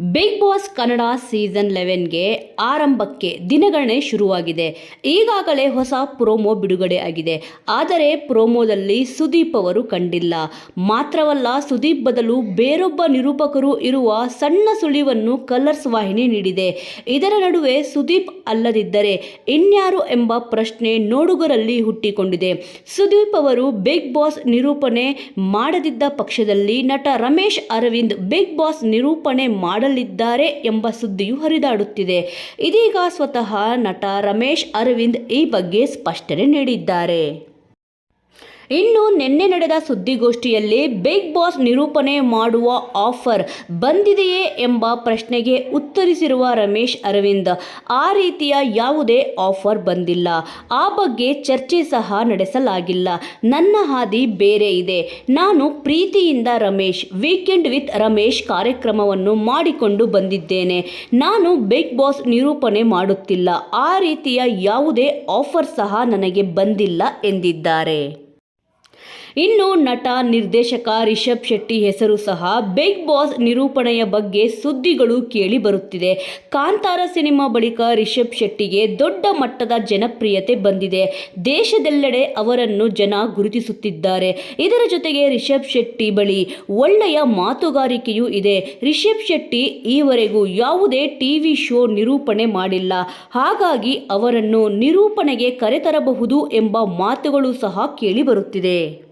Big boss Kannada season ಲೆವೆನ್ಗೆ ಆರಂಭಕ್ಕೆ ದಿನಗಣನೆ ಶುರುವಾಗಿದೆ. ಈಗಾಗಲೇ ಹೊಸ ಪ್ರೋಮೋ ಬಿಡುಗಡೆ ಆಗಿದೆ. ಆದರೆ ಪ್ರೋಮೋದಲ್ಲಿ ಸುದೀಪ್ ಅವರು ಕಂಡಿಲ್ಲ. ಮಾತ್ರವಲ್ಲ ಸುದೀಪ್ ಬದಲು ಬೇರೊಬ್ಬ ನಿರೂಪಕರು ಇರುವ ಸಣ್ಣ ಸುಳಿವನ್ನು ಕಲರ್ಸ್ ವಾಹಿನಿ ನೀಡಿದೆ. ಇದರ ನಡುವೆ ಸುದೀಪ್ ಅಲ್ಲದಿದ್ದರೆ ಇನ್ಯಾರು ಎಂಬ ಪ್ರಶ್ನೆ ನೋಡುಗರಲ್ಲಿ ಹುಟ್ಟಿಕೊಂಡಿದೆ. ಸುದೀಪ್ ಅವರು ಬಿಗ್ ಬಾಸ್ ನಿರೂಪಣೆ ಮಾಡದಿದ್ದ ಪಕ್ಷದಲ್ಲಿ ನಟ ರಮೇಶ್ ಅರವಿಂದ್ ಬಿಗ್ ಬಾಸ್ ನಿರೂಪಣೆ ಮಾಡಲಿದ್ದಾರೆ ಎಂಬ ಸುದ್ದಿಯು ಹರಿದಾಡುತ್ತಿದೆ. ಇದೀಗ ಸ್ವತಃ ನಟ ರಮೇಶ್ ಅರವಿಂದ್ ಈ ಬಗ್ಗೆ ಸ್ಪಷ್ಟನೆ ನೀಡಿದ್ದಾರೆ. ಇನ್ನು ನಿನ್ನೆ ನಡೆದ ಸುದ್ದಿಗೋಷ್ಠಿಯಲ್ಲಿ ಬಿಗ್ ಬಾಸ್ ನಿರೂಪಣೆ ಮಾಡುವ ಆಫರ್ ಬಂದಿದೆಯೇ ಎಂಬ ಪ್ರಶ್ನೆಗೆ ಉತ್ತರಿಸಿರುವ ರಮೇಶ್ ಅರವಿಂದ್, ಆ ರೀತಿಯ ಯಾವುದೇ ಆಫರ್ ಬಂದಿಲ್ಲ. ಆ ಬಗ್ಗೆ ಚರ್ಚೆ ಸಹ ನಡೆಸಲಾಗಿಲ್ಲ. ನನ್ನ ಹಾದಿ ಬೇರೆ ಇದೆ. ನಾನು ಪ್ರೀತಿಯಿಂದ ರಮೇಶ್ ವೀಕೆಂಡ್ ವಿತ್ ರಮೇಶ್ ಕಾರ್ಯಕ್ರಮವನ್ನು ಮಾಡಿಕೊಂಡು ಬಂದಿದ್ದೇನೆ. ನಾನು ಬಿಗ್ ಬಾಸ್ ನಿರೂಪಣೆ ಮಾಡುತ್ತಿಲ್ಲ. ಆ ರೀತಿಯ ಯಾವುದೇ ಆಫರ್ ಸಹ ನನಗೆ ಬಂದಿಲ್ಲ ಎಂದಿದ್ದಾರೆ. ಇನ್ನು ನಟ, ನಿರ್ದೇಶಕ ರಿಷಬ್ ಶೆಟ್ಟಿ ಹೆಸರು ಸಹ ಬಿಗ್ ಬಾಸ್ ನಿರೂಪಣೆಯ ಬಗ್ಗೆ ಸುದ್ದಿಗಳು ಕೇಳಿ ಬರುತ್ತಿದೆ. ಕಾಂತಾರ ಸಿನಿಮಾ ಬಳಿಕ ರಿಷಬ್ ಶೆಟ್ಟಿಗೆ ದೊಡ್ಡ ಮಟ್ಟದ ಜನಪ್ರಿಯತೆ ಬಂದಿದೆ. ದೇಶದೆಲ್ಲೆಡೆ ಅವರನ್ನು ಜನ ಗುರುತಿಸುತ್ತಿದ್ದಾರೆ. ಇದರ ಜೊತೆಗೆ ರಿಷಬ್ ಶೆಟ್ಟಿ ಬಳಿ ಒಳ್ಳೆಯ ಮಾತುಗಾರಿಕೆಯೂ ಇದೆ. ರಿಷಬ್ ಶೆಟ್ಟಿ ಈವರೆಗೂ ಯಾವುದೇ ಟಿವಿ ಶೋ ನಿರೂಪಣೆ ಮಾಡಿಲ್ಲ. ಹಾಗಾಗಿ ಅವರನ್ನು ನಿರೂಪಣೆಗೆ ಕರೆತರಬಹುದು ಎಂಬ ಮಾತುಗಳು ಸಹ ಕೇಳಿಬರುತ್ತಿದೆ